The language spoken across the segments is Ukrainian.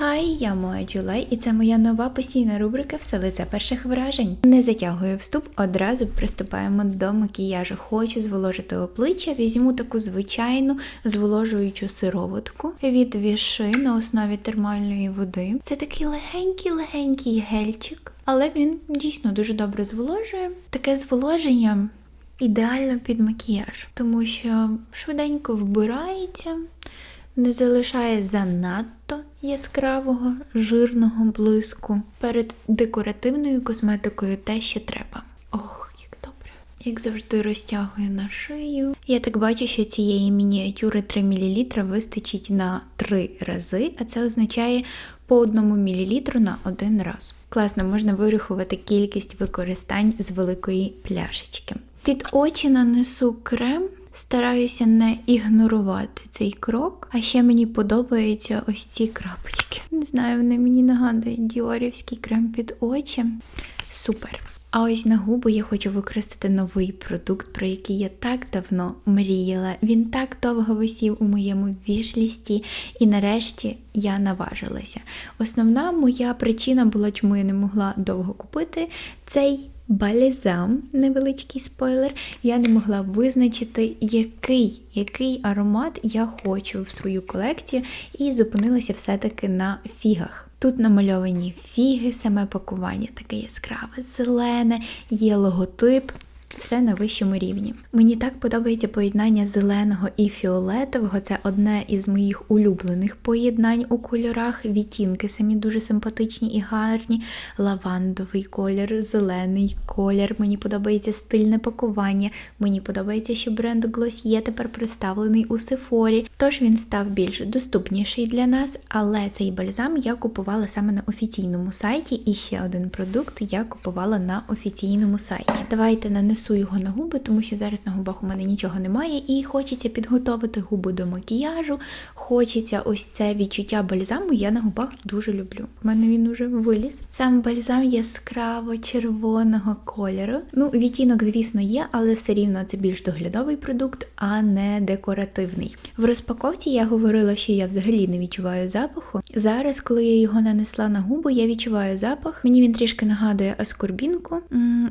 Хай, я Моя Джулай, і це моя нова постійна рубрика Все лице перших вражень. Не затягую вступ, одразу приступаємо до макіяжу. Хочу зволожити обличчя, візьму таку звичайну зволожуючу сироватку від віши на основі термальної води. Це такий легенький-легенький гельчик, але він дійсно дуже добре зволожує. Таке зволоження ідеально під макіяж, тому що швиденько вбирається не залишає занадто яскравого жирного блиску. Перед декоративною косметикою те, що треба. Ох, як добре. Як завжди розтягую на шию. Я так бачу, що цієї мініатюри 3 мл вистачить на 3 рази, а це означає по 1 мл на один раз. Класно, можна вирахувати кількість використань з великої пляшечки. Під очі нанесу крем. Стараюся не ігнорувати цей крок, а ще мені подобаються ось ці крапочки. Не знаю, вони мені нагадують діорівський крем під очі. Супер. А ось на губи я хочу використати новий продукт, про який я так давно мріяла. Він так довго висів у моєму вішлісті, і нарешті я наважилася. Основна моя причина була, чому я не могла довго купити цей балізам, невеличкий спойлер, я не могла визначити, який який аромат я хочу в свою колекцію, і зупинилася все-таки на фігах. Тут намальовані фіги, саме пакування таке яскраве, зелене, є логотип. Все на вищому рівні. Мені так подобається поєднання зеленого і фіолетового. Це одне із моїх улюблених поєднань у кольорах. Відтінки самі дуже симпатичні і гарні. Лавандовий колір, зелений колір. Мені подобається стильне пакування. Мені подобається, що бренд Glossier тепер представлений у Сефорі. Тож він став більш доступніший для нас. Але цей бальзам я купувала саме на офіційному сайті. І ще один продукт я купувала на офіційному сайті. Давайте нанесу його на губи, тому що зараз на губах у мене нічого немає, і хочеться підготовити губи до макіяжу. Хочеться ось це відчуття бальзаму. Я на губах дуже люблю. У мене він уже виліз. Сам бальзам яскраво червоного кольору. Ну, відтінок, звісно, є, але все рівно це більш доглядовий продукт, а не декоративний. В розпаковці я говорила, що я взагалі не відчуваю запаху. Зараз, коли я його нанесла на губи, я відчуваю запах. Мені він трішки нагадує аскорбінку,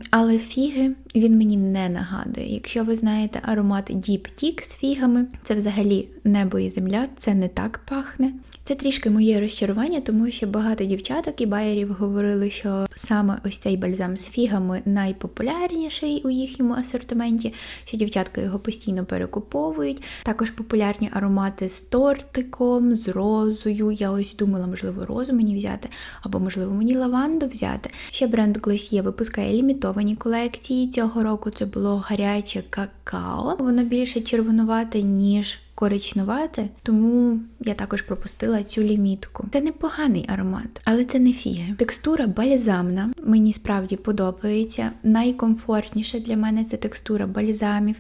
але фіги він мені не нагадує. Якщо ви знаєте аромат Deep Tic з фігами, це взагалі небо і земля, це не так пахне. Це трішки моє розчарування, тому що багато дівчаток і байерів говорили, що саме ось цей бальзам з фігами найпопулярніший у їхньому асортименті, що дівчатка його постійно перекуповують. Також популярні аромати з тортиком, з розою. Я ось думала, можливо, розу мені взяти, або, можливо, мені лаванду взяти. Ще бренд Glossier випускає лімітовані колекції. Цього року це було гаряче какао. Воно більше червонувате, ніж коричнувате, тому я також пропустила цю лімітку. Це непоганий аромат, але це не фіги. Текстура бальзамна, мені справді подобається. Найкомфортніше для мене це текстура бальзамів.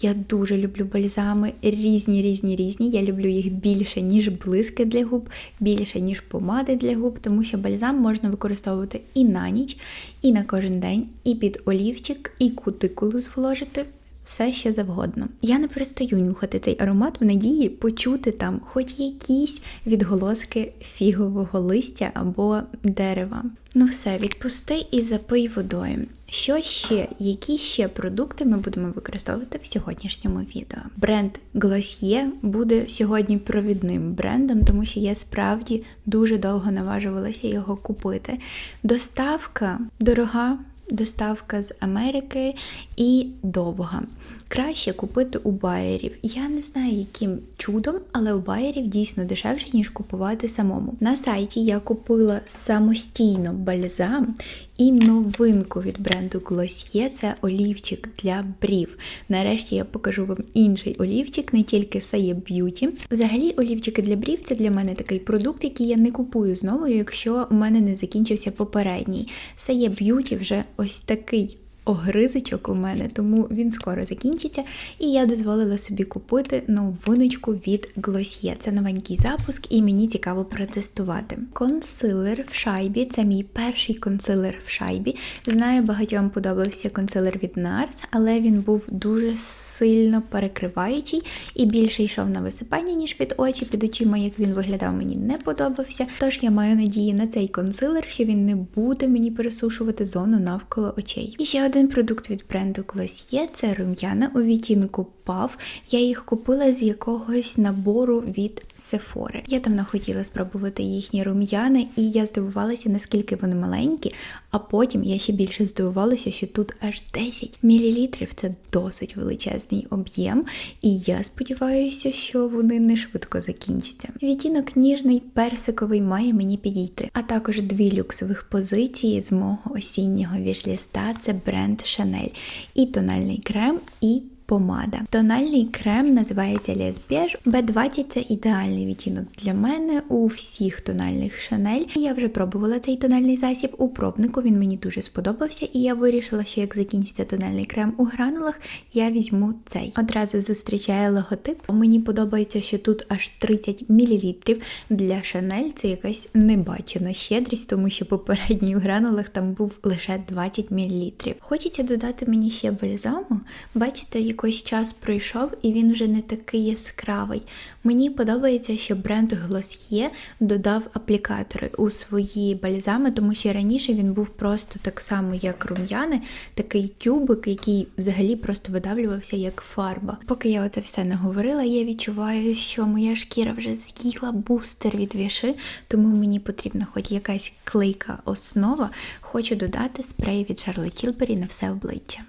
Я дуже люблю бальзами, різні, різні, різні. Я люблю їх більше, ніж блиски для губ, більше, ніж помади для губ, тому що бальзам можна використовувати і на ніч, і на кожен день, і під олівчик, і кутикулу зволожити все що завгодно. Я не перестаю нюхати цей аромат в надії почути там хоч якісь відголоски фігового листя або дерева. Ну все, відпусти і запий водою. Що ще, які ще продукти ми будемо використовувати в сьогоднішньому відео? Бренд Glossier буде сьогодні провідним брендом, тому що я справді дуже довго наважувалася його купити. Доставка дорога доставка з Америки і довга. Краще купити у байерів. Я не знаю, яким чудом, але у байерів дійсно дешевше, ніж купувати самому. На сайті я купила самостійно бальзам і новинку від бренду Glossier – це олівчик для брів. Нарешті я покажу вам інший олівчик, не тільки Saye Beauty. Взагалі, олівчики для брів це для мене такий продукт, який я не купую знову, якщо у мене не закінчився попередній. Saye Beauty вже ось такий огризочок у мене, тому він скоро закінчиться. І я дозволила собі купити новиночку від Glossier. Це новенький запуск, і мені цікаво протестувати. Консилер в шайбі це мій перший консилер в шайбі. Знаю, багатьом подобався консилер від NARS, але він був дуже сильно перекриваючий і більше йшов на висипання, ніж під очі. Під очима, як він виглядав, мені не подобався. Тож я маю надії на цей консилер, що він не буде мені пересушувати зону навколо очей. І ще один продукт від бренду Glossier – це рум'яна у відтінку PAV. Я їх купила з якогось набору від Sephora. Я давно хотіла спробувати їхні рум'яни, і я здивувалася, наскільки вони маленькі. А потім я ще більше здивувалася, що тут аж 10 мл. Це досить величезний об'єм, і я сподіваюся, що вони не швидко закінчаться. Відтінок ніжний персиковий має мені підійти. А також дві люксових позиції з мого осіннього вішліста це бренд Chanel. І тональний крем, і помада. Тональний крем називається Les Beige. B20 це ідеальний відтінок для мене у всіх тональних Chanel. Я вже пробувала цей тональний засіб у пробнику, він мені дуже сподобався, і я вирішила, що як закінчиться тональний крем у гранулах, я візьму цей. Одразу зустрічає логотип. Мені подобається, що тут аж 30 мл. Для Chanel це якась небачена щедрість, тому що попередній у гранулах там був лише 20 мл. Хочеться додати мені ще бальзаму. Бачите, якийсь час пройшов і він вже не такий яскравий. Мені подобається, що бренд Glossier додав аплікатори у свої бальзами, тому що раніше він був просто так само, як рум'яни, такий тюбик, який взагалі просто видавлювався як фарба. Поки я оце все не говорила, я відчуваю, що моя шкіра вже з'їла бустер від віши, тому мені потрібна хоч якась клейка основа. Хочу додати спрей від Charlotte Tilbury на все обличчя.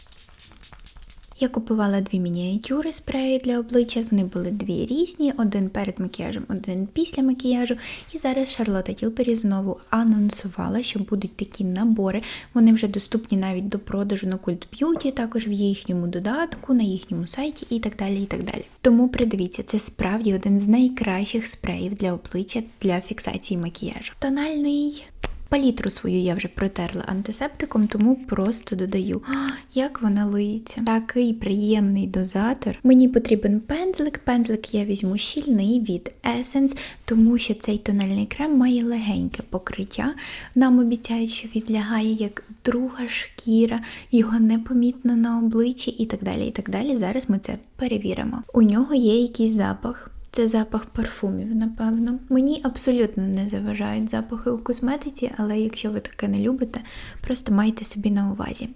Я купувала дві мініатюри спреї для обличчя. Вони були дві різні: один перед макіяжем, один після макіяжу. І зараз Шарлотта Тілпері знову анонсувала, що будуть такі набори. Вони вже доступні навіть до продажу на Cult Beauty, також в їхньому додатку, на їхньому сайті і так далі. і так далі. Тому придивіться, це справді один з найкращих спреїв для обличчя для фіксації макіяжу. Тональний. Палітру свою я вже протерла антисептиком, тому просто додаю, А, як вона лиється. Такий приємний дозатор. Мені потрібен пензлик. Пензлик я візьму щільний від Essence, тому що цей тональний крем має легеньке покриття. Нам обіцяють, що відлягає як друга шкіра, його непомітно на обличчі і так далі. і так далі. Зараз ми це перевіримо. У нього є якийсь запах. Це запах парфумів, напевно. Мені абсолютно не заважають запахи у косметиці, але якщо ви таке не любите, просто майте собі на увазі.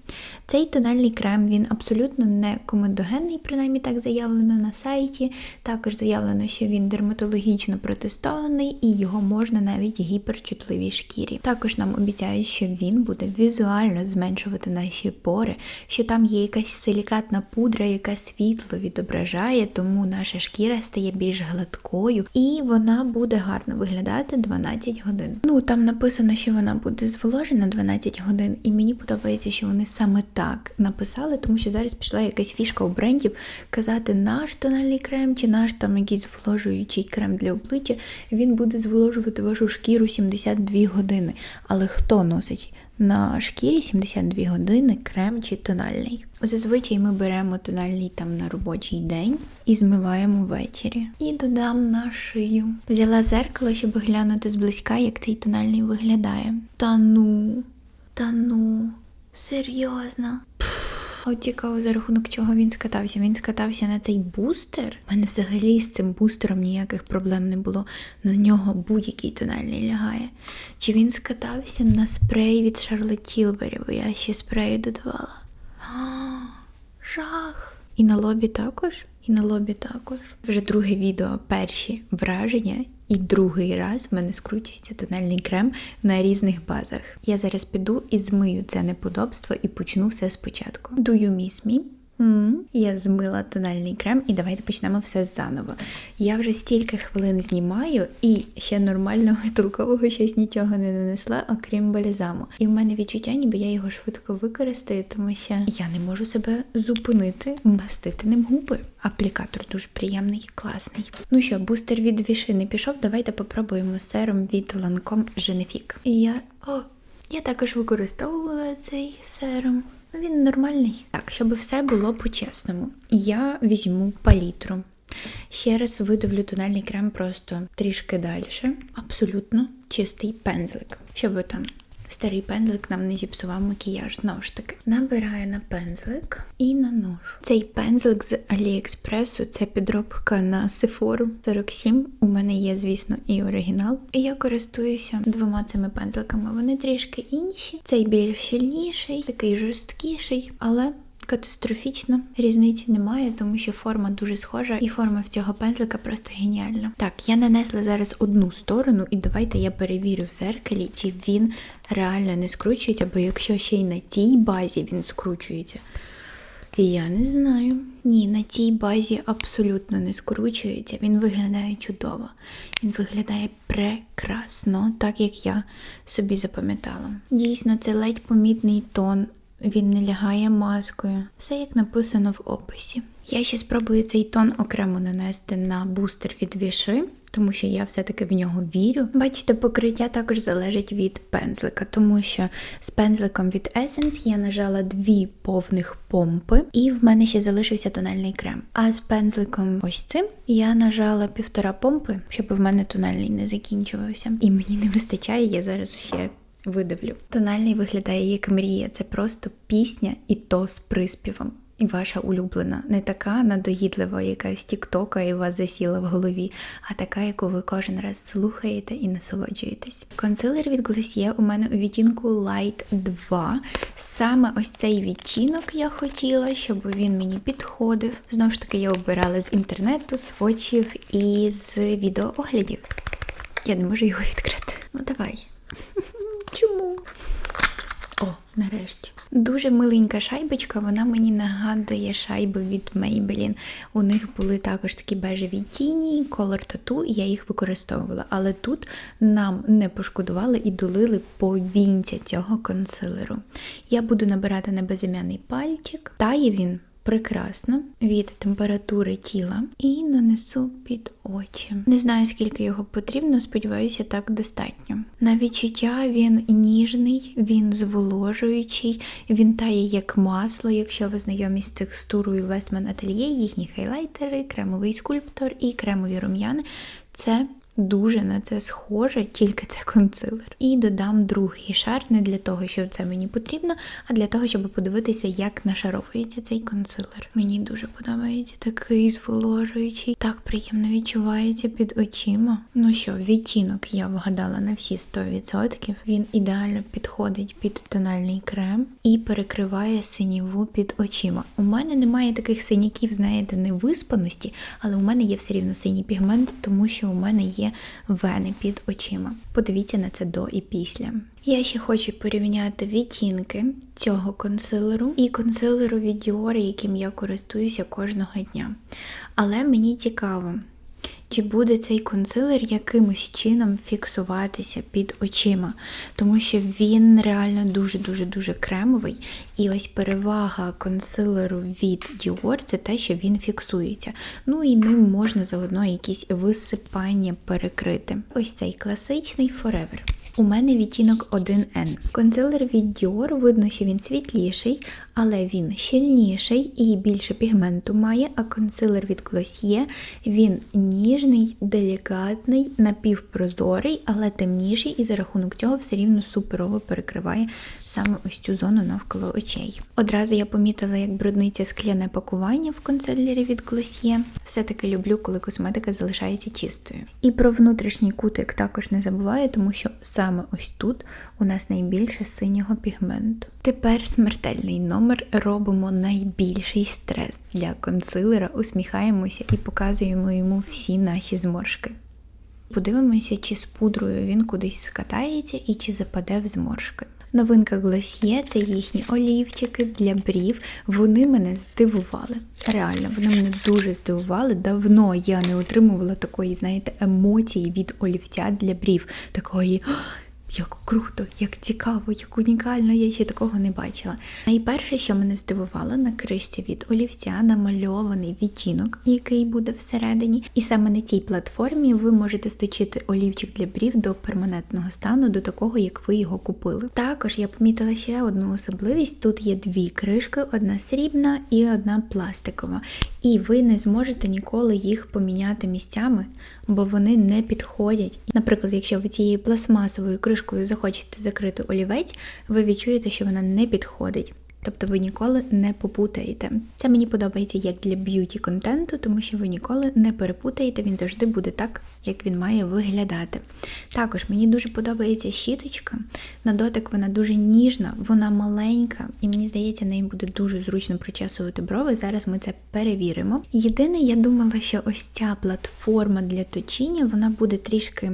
Цей тональний крем він абсолютно не комедогенний, принаймні так заявлено на сайті. Також заявлено, що він дерматологічно протестований і його можна навіть гіперчутливій шкірі. Також нам обіцяють, що він буде візуально зменшувати наші пори, що там є якась силікатна пудра, яка світло відображає, тому наша шкіра стає більш гладкою, і вона буде гарно виглядати 12 годин. Ну там написано, що вона буде зволожена 12 годин, і мені подобається, що вони саме так написали, тому що зараз пішла якась фішка у брендів казати наш тональний крем чи наш там якийсь зволожуючий крем для обличчя. Він буде зволожувати вашу шкіру 72 години. Але хто носить? На шкірі 72 години крем чи тональний. Зазвичай ми беремо тональний там на робочий день і змиваємо ввечері. І додам на шию. Взяла зеркало, щоб глянути зблизька, як цей тональний виглядає. Та ну, та ну, серйозно. От цікаво, за рахунок чого він скатався. Він скатався на цей бустер. У мене взагалі з цим бустером ніяких проблем не було. На нього будь-який тональний лягає. Чи він скатався на спрей від Шарлотт Тілбері, бо я ще спрею додавала. А, жах. І на лобі також, і на лобі також. Вже друге відео перші враження. І другий раз в мене скручується тональний крем на різних базах. Я зараз піду і змию це неподобство і почну все спочатку. Do you miss me? Я змила тональний крем, і давайте почнемо все заново. Я вже стільки хвилин знімаю, і ще нормального толкового щось нічого не нанесла, окрім бальзаму. І в мене відчуття, ніби я його швидко використаю, тому що я не можу себе зупинити, мастити ним губи. Аплікатор дуже приємний, класний. Ну що, бустер від віши не пішов. Давайте попробуємо серум від Lancome Genifique. І я. О, я також використовувала цей серум. Він нормальний. Так, щоб все було по-чесному. Я візьму палітру. Ще раз видавлю тональний крем просто трішки далі. Абсолютно чистий пензлик, щоб там старий пензлик нам не зіпсував макіяж. Знову ж таки, набираю на пензлик і наношу. Цей пензлик з Аліекспресу це підробка на Sephora 47. У мене є, звісно, і оригінал. І я користуюся двома цими пензликами. Вони трішки інші. Цей більш щільніший, такий жорсткіший, але Катастрофічно різниці немає, тому що форма дуже схожа, і форма в цього пензлика просто геніальна. Так, я нанесла зараз одну сторону, і давайте я перевірю в зеркалі, чи він реально не скручується, бо якщо ще й на тій базі він скручується. Я не знаю. Ні, на цій базі абсолютно не скручується. Він виглядає чудово. Він виглядає прекрасно, так як я собі запам'ятала. Дійсно, це ледь помітний тон. Він не лягає маскою. Все як написано в описі. Я ще спробую цей тон окремо нанести на бустер від віши, тому що я все-таки в нього вірю. Бачите, покриття також залежить від пензлика, тому що з пензликом від Essence я нажала дві повних помпи, і в мене ще залишився тональний крем. А з пензликом ось цим я нажала півтора помпи, щоб в мене тональний не закінчувався. І мені не вистачає, я зараз ще видавлю. Тональний виглядає як мрія, це просто пісня і то з приспівом. І ваша улюблена, не така надоїдлива, яка з Тіктока і вас засіла в голові, а така, яку ви кожен раз слухаєте і насолоджуєтесь. Консилер від Glossier у мене у відтінку Light 2. Саме ось цей відтінок я хотіла, щоб він мені підходив. Знову ж таки, я обирала з інтернету, з фотів і з відеооглядів. Я не можу його відкрити. Ну давай. Чому? О, нарешті. Дуже миленька шайбочка, вона мені нагадує шайби від Maybelline. У них були також такі бежеві тіні, колор тату, і я їх використовувала. Але тут нам не пошкодували і долили повінця цього консилеру. Я буду набирати на безім'яний пальчик. Тає він прекрасно від температури тіла і нанесу під очі. Не знаю, скільки його потрібно, сподіваюся, так достатньо. На відчуття він ніжний, він зволожуючий, він тає як масло, якщо ви знайомі з текстурою Westman Atelier, їхні хайлайтери, кремовий скульптор і кремові рум'яни. Це Дуже на це схоже, тільки це консилер. І додам другий шар не для того, що це мені потрібно, а для того, щоб подивитися, як нашаровується цей консилер. Мені дуже подобається такий зволожуючий, так приємно відчувається під очима. Ну що, відтінок я вгадала на всі 100%. Він ідеально підходить під тональний крем і перекриває синіву під очима. У мене немає таких синяків, знаєте, невиспаності, але у мене є все рівно синій пігмент, тому що у мене є вени під очима. Подивіться на це до і після. Я ще хочу порівняти відтінки цього консилеру і консилеру від Dior, яким я користуюся кожного дня. Але мені цікаво, чи буде цей консилер якимось чином фіксуватися під очима, тому що він реально дуже-дуже дуже кремовий. І ось перевага консилеру від Dior це те, що він фіксується. Ну і ним можна заодно якісь висипання перекрити. Ось цей класичний Forever. У мене відтінок 1N. Консилер від Dior, видно, що він світліший, але він щільніший і більше пігменту має, а консилер від Glossier, він ніжний, делікатний, напівпрозорий, але темніший, і за рахунок цього все рівно суперово перекриває саме ось цю зону навколо очей. Одразу я помітила, як брудниця скляне пакування в консилері від Glossier. Все-таки люблю, коли косметика залишається чистою. І про внутрішній кутик також не забуваю, тому що саме ось тут у нас найбільше синього пігменту. Тепер смертельний номер робимо найбільший стрес для консилера, усміхаємося і показуємо йому всі наші зморшки. Подивимося, чи з пудрою він кудись скатається і чи западе в зморшки. Новинка Glossier – це їхні олівчики для брів. Вони мене здивували. Реально, вони мене дуже здивували. Давно я не отримувала такої, знаєте, емоції від олівця для брів. Такої як круто, як цікаво, як унікально, я ще такого не бачила. Найперше, що мене здивувало, на кришці від олівця намальований відтінок, який буде всередині. І саме на цій платформі ви можете сточити олівчик для брів до перманентного стану, до такого, як ви його купили. Також я помітила ще одну особливість: тут є дві кришки: одна срібна і одна пластикова. І ви не зможете ніколи їх поміняти місцями, бо вони не підходять. Наприклад, якщо ви цією пластмасовою кришкою захочете закрити олівець, ви відчуєте, що вона не підходить. Тобто ви ніколи не попутаєте. Це мені подобається як для б'юті контенту, тому що ви ніколи не перепутаєте, він завжди буде так, як він має виглядати. Також мені дуже подобається щіточка. На дотик вона дуже ніжна, вона маленька, і мені здається, нею буде дуже зручно причесувати брови. Зараз ми це перевіримо. Єдине, я думала, що ось ця платформа для точіння вона буде трішки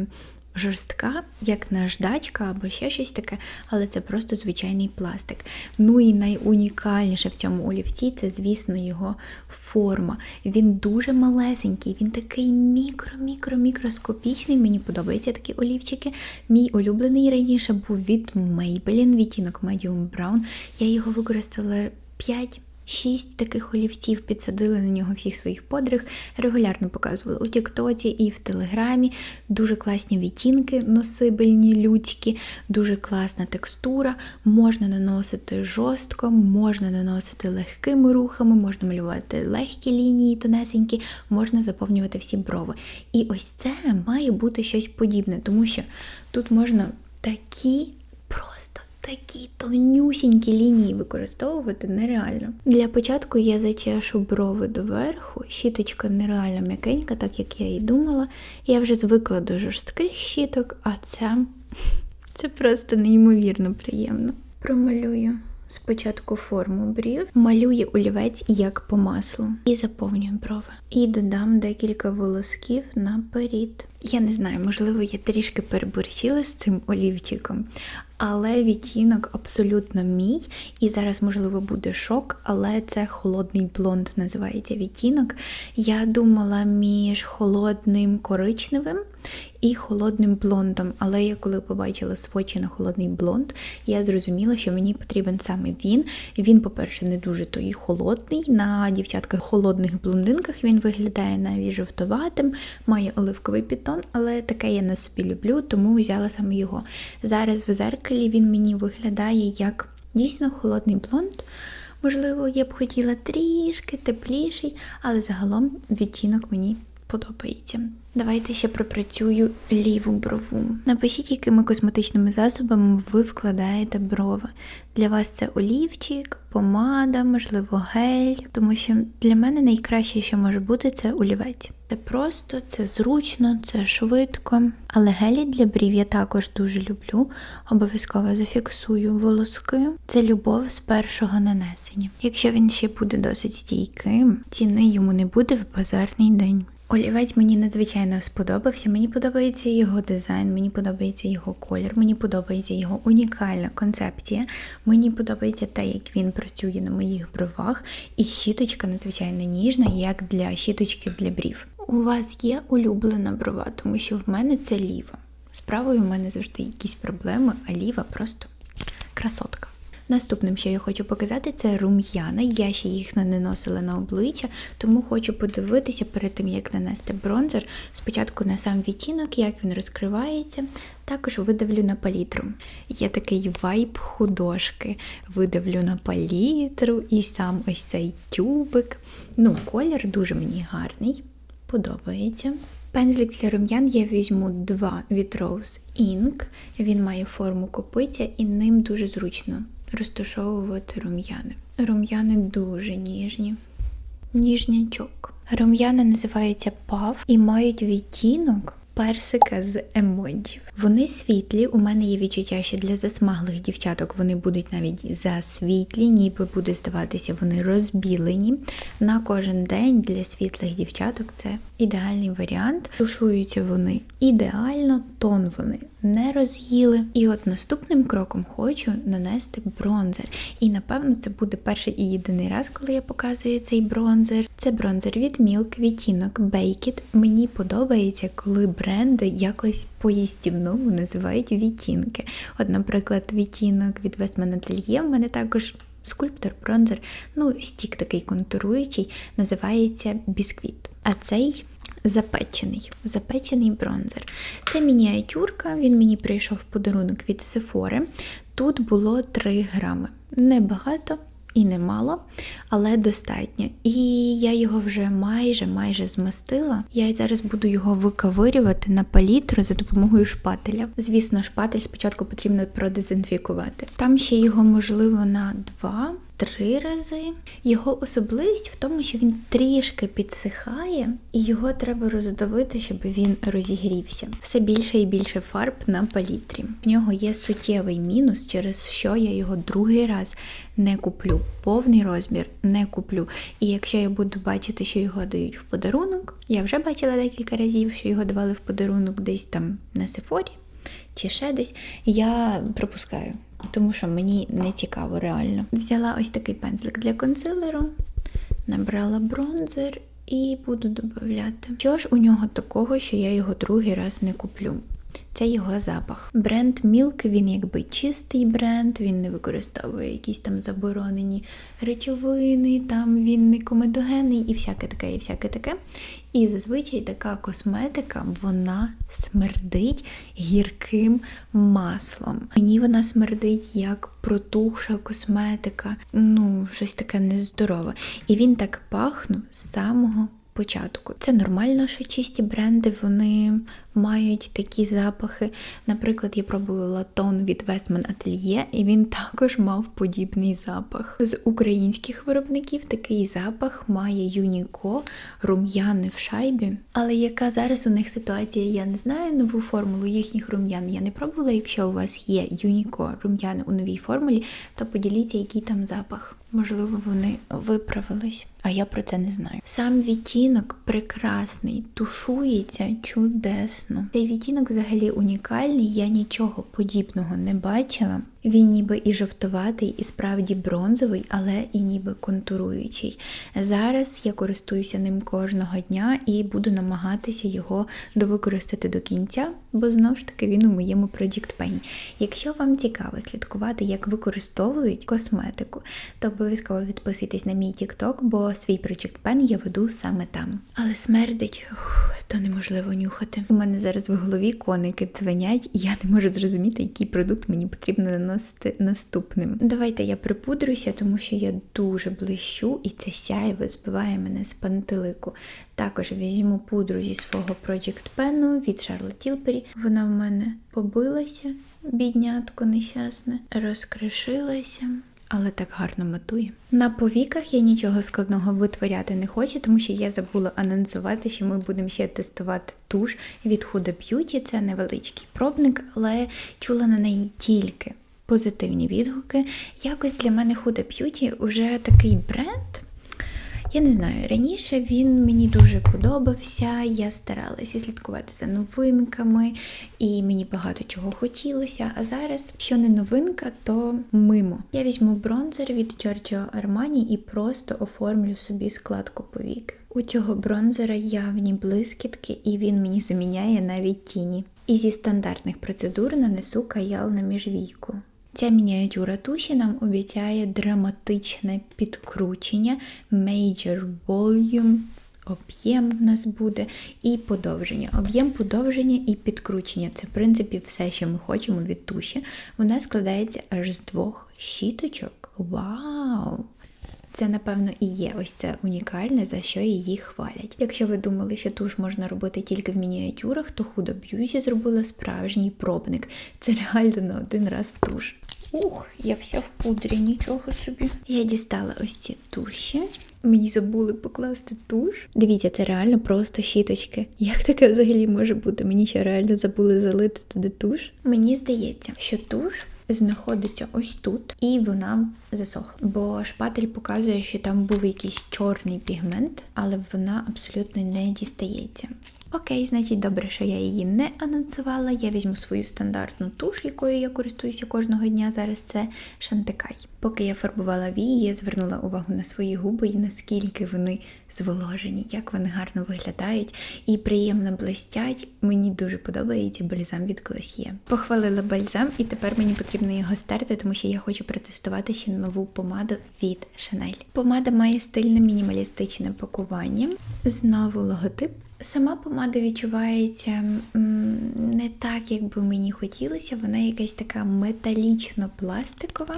жорстка, як наждачка або ще щось таке, але це просто звичайний пластик. Ну і найунікальніше в цьому олівці це, звісно, його форма. Він дуже малесенький, він такий мікро-мікро-мікроскопічний. Мені подобаються такі олівчики. Мій улюблений раніше був від Maybelline, відтінок Medium Brown. Я його використала 5 Шість таких олівців підсадили на нього всіх своїх подруг, регулярно показували у Тіктоці і в Телеграмі. Дуже класні відтінки, носибельні, людські, дуже класна текстура. Можна наносити жорстко, можна наносити легкими рухами, можна малювати легкі лінії, тонесенькі, можна заповнювати всі брови. І ось це має бути щось подібне, тому що тут можна такі такі тонюсінькі лінії використовувати нереально. Для початку я зачешу брови доверху, щіточка нереально м'якенька, так як я і думала. Я вже звикла до жорстких щіток, а це, це просто неймовірно приємно. Промалюю. Спочатку форму брів, малює олівець як по маслу і заповнюю брови. І додам декілька волосків наперед. Я не знаю, можливо, я трішки переборщила з цим олівчиком, але відтінок абсолютно мій. І зараз, можливо, буде шок, але це холодний блонд називається відтінок. Я думала між холодним коричневим і холодним блондом. Але я коли побачила свочі на холодний блонд, я зрозуміла, що мені потрібен саме він. Він, по-перше, не дуже той холодний. На дівчатках холодних блондинках він виглядає навіть жовтоватим, має оливковий підтон, але таке я на собі люблю, тому взяла саме його. Зараз в зеркалі він мені виглядає як дійсно холодний блонд. Можливо, я б хотіла трішки тепліший, але загалом відтінок мені подобається. Давайте ще пропрацюю ліву брову. Напишіть, якими косметичними засобами ви вкладаєте брови. Для вас це олівчик, помада, можливо, гель, тому що для мене найкраще, що може бути, це олівець. Це просто, це зручно, це швидко. Але гелі для брів я також дуже люблю. Обов'язково зафіксую волоски. Це любов з першого нанесення. Якщо він ще буде досить стійким, ціни йому не буде в базарний день. Олівець мені надзвичайно сподобався. Мені подобається його дизайн, мені подобається його колір, мені подобається його унікальна концепція. Мені подобається те, як він працює на моїх бровах, і щіточка надзвичайно ніжна, як для щіточки для брів. У вас є улюблена брова, тому що в мене це ліва. З правою в мене завжди якісь проблеми, а ліва просто. Наступним, що я хочу показати, це рум'яна. Я ще їх не наносила на обличчя, тому хочу подивитися перед тим, як нанести бронзер. Спочатку на сам відтінок, як він розкривається. Також видавлю на палітру. Є такий вайб художки. Видавлю на палітру і сам ось цей тюбик. Ну, колір дуже мені гарний, подобається. Пензлик для рум'ян я візьму два від Rose Ink. Він має форму копиця і ним дуже зручно розташовувати рум'яни. Рум'яни дуже ніжні, ніжнячок. Рум'яни називаються пав і мають відтінок персика з емоджів. Вони світлі. У мене є відчуття, що для засмаглих дівчаток вони будуть навіть засвітлі, ніби буде здаватися, вони розбілені. На кожен день для світлих дівчаток це ідеальний варіант. Тушуються вони ідеально, тон вони не роз'їли. І от наступним кроком хочу нанести бронзер. І напевно це буде перший і єдиний раз, коли я показую цей бронзер. Це бронзер від Milk, відтінок Baked. Мені подобається, коли бренди якось по-їстівному називають відтінки. От, наприклад, відтінок від Westman Atelier в мене також. Скульптор, бронзер, ну, стік такий контуруючий, називається бісквіт. А цей запечений, запечений бронзер. Це мініатюрка, він мені прийшов в подарунок від Сефори. Тут було 3 грами. Небагато і немало, але достатньо. І я його вже майже майже змастила. Я зараз буду його виковирювати на палітру за допомогою шпателя. Звісно, шпатель спочатку потрібно продезінфікувати. Там ще його можливо на 2 Три рази. Його особливість в тому, що він трішки підсихає, і його треба роздавити, щоб він розігрівся. Все більше і більше фарб на палітрі. В нього є суттєвий мінус, через що я його другий раз не куплю. Повний розмір не куплю. І якщо я буду бачити, що його дають в подарунок, я вже бачила декілька разів, що його давали в подарунок десь там на сефорі чи ще десь, я пропускаю, тому що мені не цікаво реально. Взяла ось такий пензлик для консилеру, набрала бронзер і буду додати. Що ж у нього такого, що я його другий раз не куплю? Це його запах. Бренд Milk, він якби чистий бренд, він не використовує якісь там заборонені речовини, там він не комедогенний і всяке таке, і всяке таке. І зазвичай така косметика вона смердить гірким маслом. Мені вона смердить як протухша косметика, ну, щось таке нездорове. І він так пахнув з самого початку. Це нормально, що чисті бренди вони мають такі запахи. Наприклад, я пробувала тон від Westman Atelier, і він також мав подібний запах. З українських виробників такий запах має Юніко, рум'яни в шайбі. Але яка зараз у них ситуація, я не знаю нову формулу їхніх рум'ян. Я не пробувала. Якщо у вас є Юніко рум'яни у новій формулі, то поділіться, який там запах. Можливо, вони виправились, а я про це не знаю. Сам відтінок прекрасний, тушується чудесно. Цей відтінок взагалі унікальний, я нічого подібного не бачила. Він ніби і жовтуватий, і справді бронзовий, але і ніби контуруючий. Зараз я користуюся ним кожного дня і буду намагатися його довикористати до кінця, бо знову ж таки він у моєму Project Pen. Якщо вам цікаво слідкувати, як використовують косметику, то обов'язково підписуйтесь на мій TikTok, бо свій Project Pen я веду саме там. Але смердить, ух, то неможливо нюхати. У мене зараз в голові коники дзвенять, і я не можу зрозуміти, який продукт мені потрібно наносити наступним. Давайте я припудрюся, тому що я дуже блищу, і це сяйво збиває мене з пантелику. Також візьму пудру зі свого Project Pen від Charlotte Tilbury. Вона в мене побилася, біднятко нещасне, розкришилася. Але так гарно матує. На повіках я нічого складного витворяти не хочу, тому що я забула анонсувати, що ми будемо ще тестувати туш від Huda Beauty. Це невеличкий пробник, але чула на неї тільки позитивні відгуки. Якось для мене Huda Beauty вже такий бренд. Я не знаю, раніше він мені дуже подобався, я старалася слідкувати за новинками, і мені багато чого хотілося. А зараз, що не новинка, то мимо. Я візьму бронзер від Giorgio Armani і просто оформлю собі складку повік. У цього бронзера явні блискітки, і він мені заміняє навіть тіні. І зі стандартних процедур нанесу каял на міжвійку. Ця мініатюра туші нам обіцяє драматичне підкручення, major volume, об'єм в нас буде і подовження. Об'єм подовження і підкручення це, в принципі, все, що ми хочемо від туші. Вона складається аж з двох щіточок. Вау! Це, напевно, і є ось це унікальне, за що її хвалять. Якщо ви думали, що туш можна робити тільки в мініатюрах, то Huda Beauty зробила справжній пробник. Це реально на один раз туш. Ух, я вся в пудрі, нічого собі. Я дістала ось ці туші. Мені забули покласти туш. Дивіться, це реально просто щіточки. Як таке взагалі може бути? Мені ще реально забули залити туди туш. Мені здається, що туш знаходиться ось тут, і вона засохла. Бо шпатель показує, що там був якийсь чорний пігмент, але вона абсолютно не дістається. Окей, значить, добре, що я її не анонсувала. Я візьму свою стандартну туш, якою я користуюся кожного дня. Зараз це Шантикай. Поки я фарбувала вії, я звернула увагу на свої губи і наскільки вони зволожені, як вони гарно виглядають і приємно блистять. Мені дуже подобається бальзам від Glossier. Похвалила бальзам, і тепер мені потрібно його стерти, тому що я хочу протестувати ще нову помаду від Chanel. Помада має стильне мінімалістичне пакування. Знову логотип. Сама помада відчувається не так, як би мені хотілося. Вона якась така металічно-пластикова.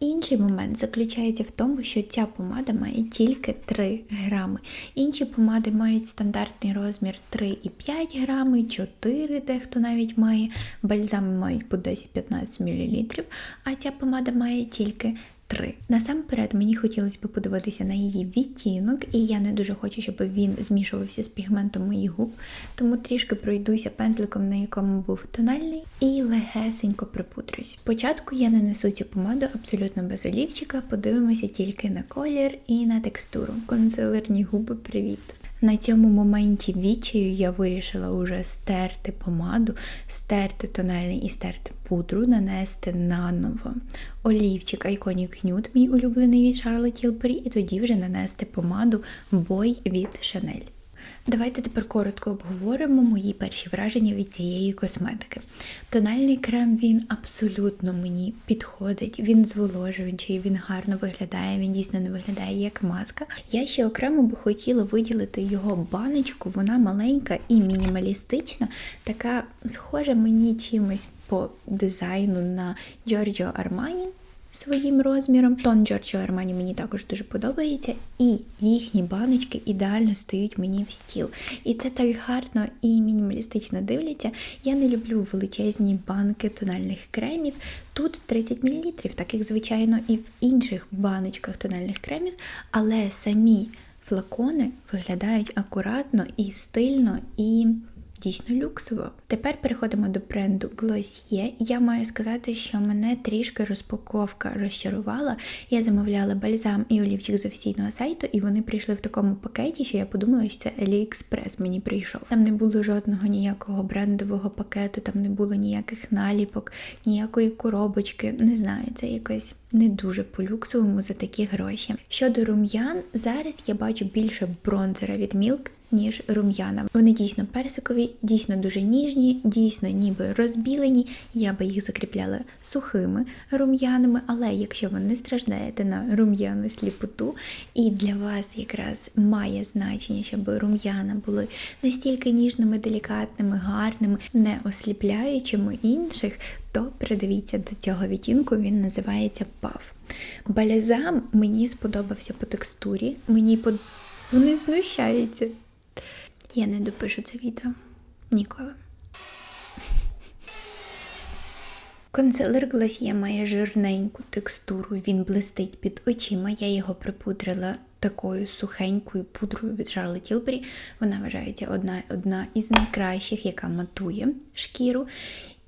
Інший момент заключається в тому, що ця помада має тільки 3 грами. Інші помади мають стандартний розмір 3,5 грами, 4 дехто навіть має. Бальзами мають по 10-15 мл, а ця помада має тільки 3. Насамперед мені хотілося б подивитися на її відтінок, і я не дуже хочу, щоб він змішувався з пігментом моїх губ, тому трішки пройдуся пензликом, на якому був тональний, і легесенько припудрюсь. Спочатку я нанесу цю помаду абсолютно без олівчика, подивимося тільки на колір і на текстуру. Консилерні губи, привіт! На цьому моменті відчаю я вирішила уже стерти помаду, стерти тональний і стерти пудру, нанести наново олівчик Iconic Nude, мій улюблений від Charlotte Tilbury, і тоді вже нанести помаду Boy від Chanel. Давайте тепер коротко обговоримо мої перші враження від цієї косметики. Тональний крем він абсолютно мені підходить, він зволожуючий, він гарно виглядає, він дійсно не виглядає як маска. Я ще окремо би хотіла виділити його баночку, вона маленька і мінімалістична, така схожа мені чимось по дизайну на Giorgio Armani своїм розміром. Тон Giorgio Armani мені також дуже подобається, і їхні баночки ідеально стають мені в стіл. І це так гарно і мінімалістично дивляться. Я не люблю величезні банки тональних кремів. Тут 30 мл, так як звичайно і в інших баночках тональних кремів, але самі флакони виглядають акуратно і стильно і дійсно люксово. Тепер переходимо до бренду Glossier. Я маю сказати, що мене трішки розпаковка розчарувала. Я замовляла бальзам і олівчик з офіційного сайту, і вони прийшли в такому пакеті, що я подумала, що це AliExpress мені прийшов. Там не було жодного ніякого брендового пакету, там не було ніяких наліпок, ніякої коробочки. Не знаю, це якось. Не дуже по-люксовому за такі гроші. Щодо рум'ян, зараз я бачу більше бронзера від Milk, ніж рум'яна. Вони дійсно персикові, дійсно дуже ніжні, дійсно ніби розбілені. Я би їх закріпляла сухими рум'янами, але якщо ви не страждаєте на рум'яну сліпоту, і для вас якраз має значення, щоб рум'яна були настільки ніжними, делікатними, гарними, не осліпляючими інших, то придивіться до цього відтінку, він називається пав. Балязам мені сподобався по текстурі, мені под... вони знущаються. Я не допишу це відео ніколи. Консилер Glossier має жирненьку текстуру, він блистить під очима. Я його припудрила такою сухенькою пудрою від Charlotte Tilbury. Вона вважається одна, одна із найкращих, яка матує шкіру.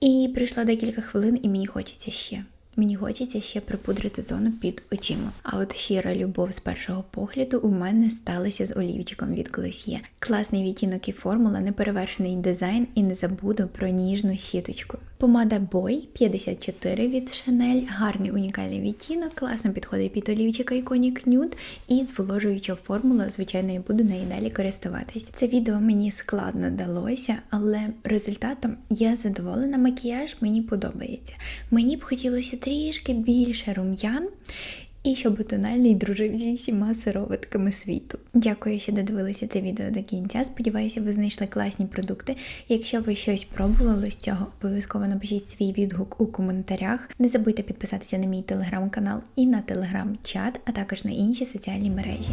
І прийшло декілька хвилин, і мені хочеться ще. Мені хочеться ще припудрити зону під очима. А от щира любов з першого погляду у мене сталася з олівчиком від Glossier. Класний відтінок і формула, неперевершений дизайн і не забуду про ніжну щіточку. Помада Boy 54 від Chanel, гарний унікальний відтінок, класно підходить під олівчика Iconic Nude і зволожуюча формула, звичайно, я буду неї далі користуватись. Це відео мені складно далося, але результатом я задоволена. Макіяж мені подобається. Мені б хотілося трішки більше рум'ян. І щоб тональний дружив зі всіма сироватками світу. Дякую, що додивилися це відео до кінця. Сподіваюся, ви знайшли класні продукти. Якщо ви щось пробували з цього, обов'язково напишіть свій відгук у коментарях. Не забудьте підписатися на мій телеграм-канал і на телеграм-чат, а також на інші соціальні мережі.